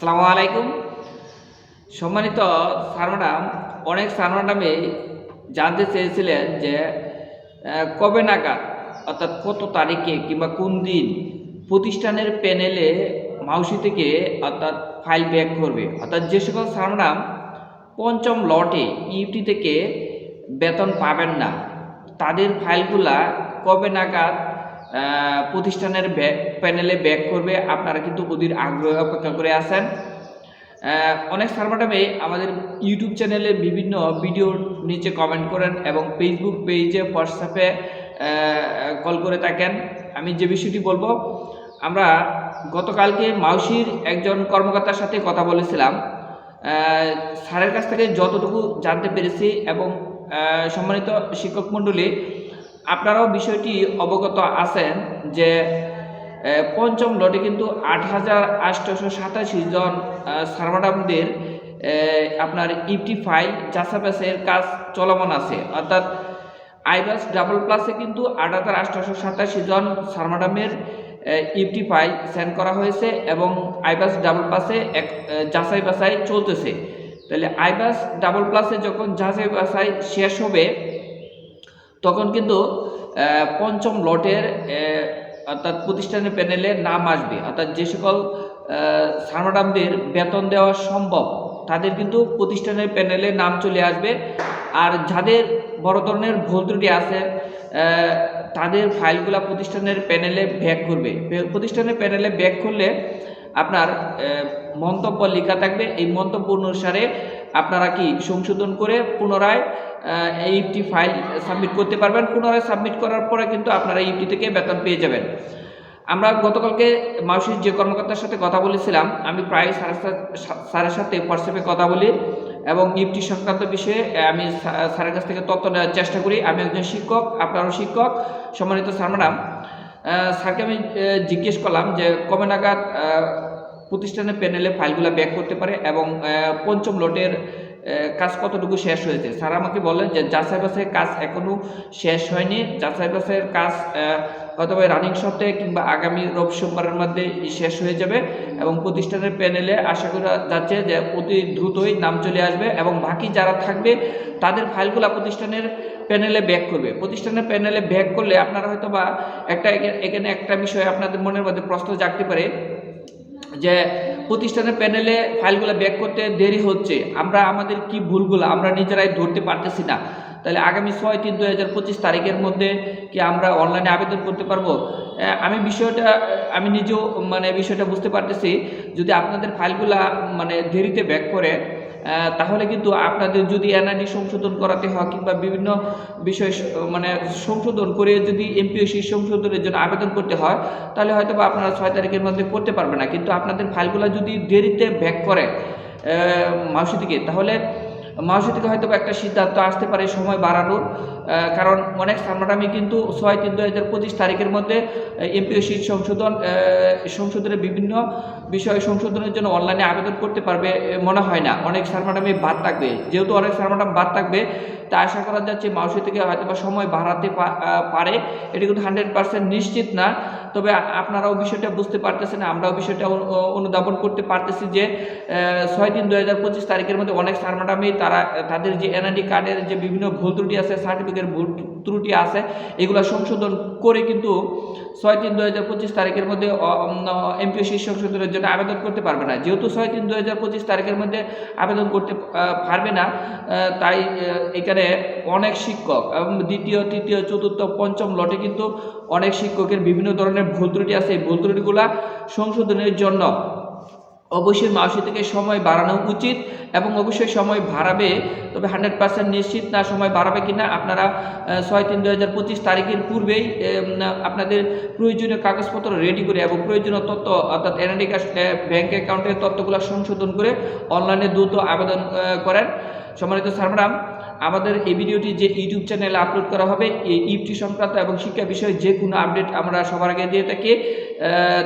আসসালামু আলাইকুম। সম্মানিত স্যার ম্যাডাম, অনেক স্যার ম্যাডামে জানতে চেয়েছিলেন যে কবে নাগাদ, অর্থাৎ কত তারিখে কিংবা কোন দিন প্রতিষ্ঠানের প্যানেলে মাউসি থেকে, অর্থাৎ ফাইল ব্যাক করবে। অর্থাৎ যে সকল স্যার ম্যাডাম, পঞ্চম লটে ইউটি থেকে বেতন পাবেন না। তাদের ফাইলগুলা কবে নাগাদ প্রতিষ্ঠানের ব্যাক প্যানেলে ব্যাক করবে। আপনারা কিন্তু অধীর আগ্রহে অপেক্ষা করে আহ, অনেক স্যার আমাদের ইউটিউব চ্যানেলে বিভিন্ন ভিডিওর নিচে কমেন্ট করেন এবং ফেসবুক পেজে হোয়াটসঅ্যাপে কল করে থাকেন। আমি যে বিষয়টি বলব আমরা গতকালকে মাউসির একজন কর্মকর্তার সাথে কথা বলেছিলাম। স্যারের কাছ থেকে যতটুকু জানতে পেরেছি এবং সম্মানিত শিক্ষক মণ্ডলী আপনারাও বিষয়টি অবগত আছেন যে পঞ্চম লটে কিন্তু আট হাজার আটশোশো সাতাশি জন আহ, আপনার ইপটি ফাইল যাচাবাসের কাজ চলমান আছে। অর্থাৎ আইবাস ডাবল প্লাসে কিন্তু আট হাজার আটশোশো সাতাশি জন স্যার ম্যাডামের ইপটি ফাইল সেন্ড করা হয়েছে এবং আইবাস ডাবল প্লাসে এক যাচাই বাছাই চলতেছে। তাহলে আইবাস ডাবল প্লাসে যখন যাচাই বাছাই শেষ হবে তখন কিন্তু পঞ্চম লটের অর্থাৎ প্রতিষ্ঠানের প্যানেলে নাম আসবে। অর্থাৎ যে সকল স্যার ম্যাডামদের বেতন দেওয়া সম্ভব, তাদের কিন্তু প্রতিষ্ঠানের প্যানেলে নাম চলে আসবে। আর যাদের বড় ধরনের ভুল ত্রুটি আছে তাদের ফাইলগুলা প্রতিষ্ঠানের প্যানেলে ব্যাক করবে। প্রতিষ্ঠানের প্যানেলে ব্যাক করলে আপনার মন্তব্য লেখা থাকবে। এই মন্তব্য অনুসারে আপনারা কি সংশোধন করে পুনরায় এইটি ফাইল সাবমিট করতে পারবেন। পুনরায় সাবমিট করার পরে কিন্তু আপনারা ইপটি থেকে বেতন পেয়ে যাবেন। আমরা গতকালকে মাউসির যে কর্মকর্তার সাথে কথা বলেছিলাম, আমি প্রায় স্যারের সাথে- স্যারের সাথে হোয়াটসঅ্যাপে কথা বলি এবং ইপটি সংক্রান্ত বিষয়ে আমি স্যারের কাছ থেকে তথ্য নেওয়ার চেষ্টা করি। আমি একজন শিক্ষক, আপনারও শিক্ষক, সম্মানিত স্যার স্যারকে আমি জিজ্ঞেস করলাম যে কবে নাগাদ প্রতিষ্ঠানের প্যানেলে ফাইলগুলো ব্যাক করতে পারে এবং পঞ্চম লটের কাজ কতটুকু শেষ হয়েছে? স্যার আমাকে বলেন যে যাচাই বাছাই কাজ এখনও শেষ হয়নি। যাচাই বাছাইয়ের কাজ হয়তো রানিং সপ্তাহে কিংবা আগামী রব সোমবারের মধ্যে শেষ হয়ে যাবে এবং প্রতিষ্ঠানের প্যানেলে আশা করা যাচ্ছে যে অতি দ্রুতই নাম চলে আসবে এবং বাকি যারা থাকবে, তাদের ফাইলগুলো প্রতিষ্ঠানের প্যানেলে ব্যাক করবে। প্রতিষ্ঠানের প্যানেলে ব্যাক করলে আপনারা হয়তো বা একটা এখানে একটা বিষয় আপনাদের মনের মধ্যে প্রশ্ন জাগতে পারে যে প্রতিষ্ঠানের প্যানেলে ফাইলগুলো ব্যাক করতে দেরি হচ্ছে। আমরা আমাদের কি ভুলগুলো আমরা নিজেরাই ধরতে পারতেছি না। তাহলে আগামী ছয় তিন দু হাজার পঁচিশ তারিখের মধ্যে কি আমরা অনলাইনে আবেদন করতে পারব? আমি বিষয়টা, আমি নিজেও মানে বিষয়টা বুঝতে পারতেছি। যদি আপনাদের ফাইলগুলা মানে দেরিতে ব্যাক করে তাহলে কিন্তু আপনাদের যদি এনআইডি সংশোধন করাতে হয় কিংবা বিভিন্ন বিষয় মানে সংশোধন করে যদি এমপিওসি সংশোধনের জন্য আবেদন করতে হয়, তাহলে হয়তো বা আপনারা ছয় তারিখের মধ্যে করতে পারবে না। কিন্তু আপনাদের ফাইলগুলো যদি দেরিতে ব্যাক করে মাউসি থেকে তাহলে মাউসি থেকে হয়তো একটা সিদ্ধান্ত আসতে পারে সময় বাড়ানোর কারণ অনেক সামনাটামি কিন্তু ছয় তিন দু হাজার পঁচিশ তারিখের মধ্যে এমপিওসি সংশোধন সংশোধনের বিভিন্ন বিষয় সংশোধনের জন্য অনলাইনে আবেদন করতে পারবে মনে হয় না। অনেক সারমাটামি বাদ থাকবে। যেহেতু অনেক সারমাটাম বাদ থাকবে, তা আশা করা যাচ্ছে মাউসি থেকে হয়তো সময় বাড়াতে পারে। এটি কিন্তু হান্ড্রেড পার্সেন্ট নিশ্চিত না। তবে আপনারাও বিষয়টা বুঝতে পারতেছেন, আমরাও বিষয়টা অনুধাবন করতে পারতেছি যে ছয় তিন দু পঁচিশ তারিখের মধ্যে অনেক সারমাটামি, তারা, তাদের যে এনআইডি কার্ডের যে বিভিন্ন ভুল ত্রুটি আছে সার্টিফিকেট ভুল ত্রুটি আছে, এগুলো সংশোধন করে কিন্তু ছয় তিন দু পঁচিশ তারিখের মধ্যে এমপিওসি সংশোধনের জন্য আবেদন করতে পারবে না। যেহেতু ছয় তিন দু পঁচিশ তারিখের মধ্যে আবেদন করতে পারবে না তাই এখানে অনেক শিক্ষক দ্বিতীয়, তৃতীয়, চতুর্থ, পঞ্চম লটে কিন্তু অনেক শিক্ষকের বিভিন্ন ধরনের ভুল ত্রুটি আছে। ভুল ত্রুটিগুলা সংশোধনের জন্য অবশ্যই মাসি থেকে সময় বাড়ানো উচিত এবং অবশ্যই সময় বাড়াবে। তবে হান্ড্রেড পার্সেন্ট নিশ্চিত না সময় বাড়াবে কিনা আপনারা ছয় তিন দু হাজার পঁচিশ তারিখের পূর্বেই আপনাদের প্রয়োজনীয় কাগজপত্র রেডি করে এবং প্রয়োজনীয় তথ্য অর্থাৎ এনআইডি ব্যাঙ্ক অ্যাকাউন্টের তথ্যগুলো সংশোধন করে অনলাইনে দ্রুত আবেদন করেন। সম্মানিত স্যার আমাদের এই ভিডিওটি যে ইউটিউব চ্যানেলে আপলোড করা হবে, এই ইউটি সংক্রান্ত এবং শিক্ষা বিষয়ে যে কোনো আপডেট আমরা সবার আগে দিয়ে থাকি।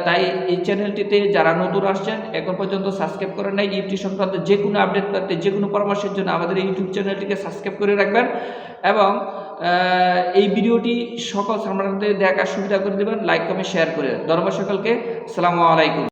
তাই এই চ্যানেলটিতে যারা নতুন আসছেন, এখন পর্যন্ত সাবস্ক্রাইব করেন নাই ইউটি সংক্রান্ত যে কোনো আপডেট পেতে, যে কোনো পরামর্শের জন্য আমাদের ইউটিউব চ্যানেলটিকে সাবস্ক্রাইব করে রাখবেন এবং এই ভিডিওটি সকল সামরাদের দেখার সুবিধা করে দেবেন। লাইক কমেন্ট শেয়ার করে। ধন্যবাদ সকলকে। আসসালামু আলাইকুম।